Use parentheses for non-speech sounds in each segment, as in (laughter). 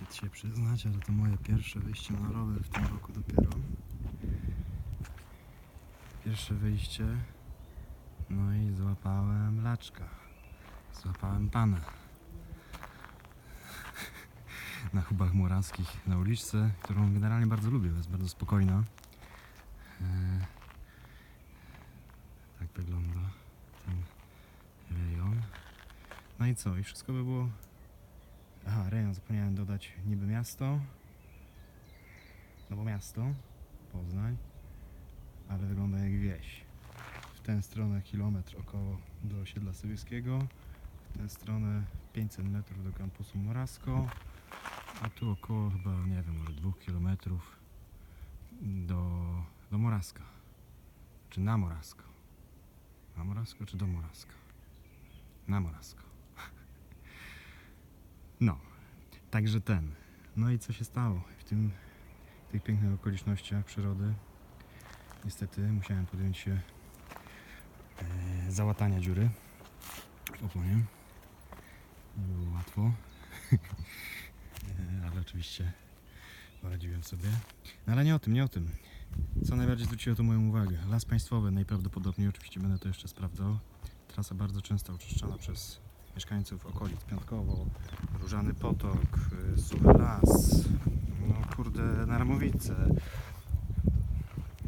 wstyd się przyznać, ale to moje pierwsze wyjście na rower w tym roku dopiero. Pierwsze wyjście. No i złapałem laczka. Złapałem pana. (laughs) Na chubach moraskich na uliczce, którą generalnie bardzo lubię, jest bardzo spokojna. E, Tak wygląda ten rejon. No i co? I wszystko by było Aha, rejon zapomniałem dodać niby miasto. No bo miasto, Poznań, ale wygląda jak wieś. W tę stronę kilometr około do osiedla Sybirskiego, w tę stronę 500 metrów do kampusu Morasko, a tu około chyba, nie wiem, może 2 kilometrów do, do Moraska. Czy na Morasko? Na Morasko czy do Moraska? Na Morasko. No, także ten. No i co się stało w tym, w tych pięknych okolicznościach przyrody? Niestety musiałem podjąć się e, załatania dziury w oponie. Nie było łatwo, (laughs) e, ale oczywiście poradziłem sobie. No ale nie o tym, nie o tym. Co najbardziej zwróciło to moją uwagę? Las państwowy najprawdopodobniej, oczywiście będę to jeszcze sprawdzał. Trasa bardzo często oczyszczana przez mieszkańców okolic Piątkowo, Różany Potok, y, Suchy Las, no kurde, Narmowice.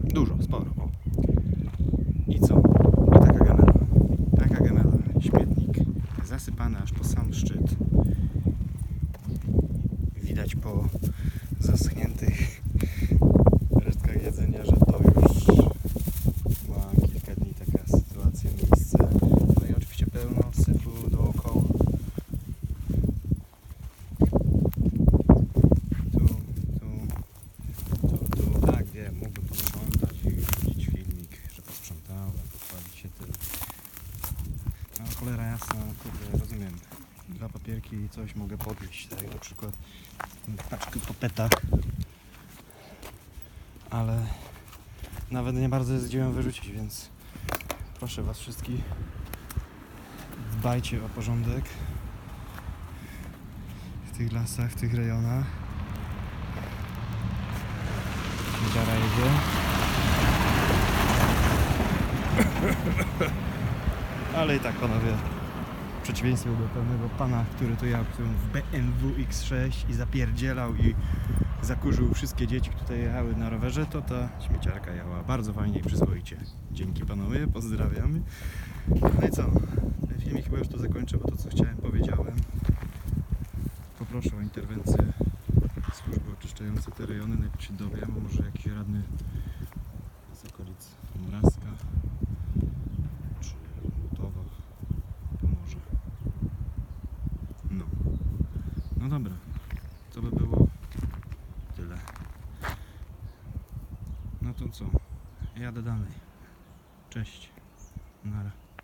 Dużo, sporo. O. I co? I taka gemela. Taka gemela. Śmietnik zasypany aż po sam szczyt. Widać po zaschniętych resztkach jedzenia, że to już była kilka dni taka sytuacja, miejsce. No i oczywiście pełno syfu dookoła. Tu, tu, tu, tu, tak wiem, mógłbym posprzątać i wrzucić filmik, że posprzątałem, pochwalić się tym. No cholera jasna, kurde, rozumiem. Dwa papierki i coś mogę podnieść, tak na przykład paczkę po petach. Ale nawet nie bardzo jest gdzie wyrzucić, więc proszę Was wszystkich, dbajcie o porządek w tych lasach, w tych rejonach. Ciężara jedzie. Ale i tak panowie, w przeciwieństwie do pewnego pana, który tu jechał w BMW X6 i zapierdzielał i zakurzył wszystkie dzieci, które jechały na rowerze, to ta śmieciarka jechała bardzo fajnie i przyzwoicie. Dzięki panowie, pozdrawiam. No i co? Ten filmik chyba już tu zakończę, bo to co chciałem powiedziałem. Poproszę o interwencję służby oczyszczające te rejony, najpierw się dowiem, może jakiś radny z okolic Mraska czy Lutowa pomoże. No. No dobra. To by było tyle. No to co? Jadę dalej. Cześć. Nara.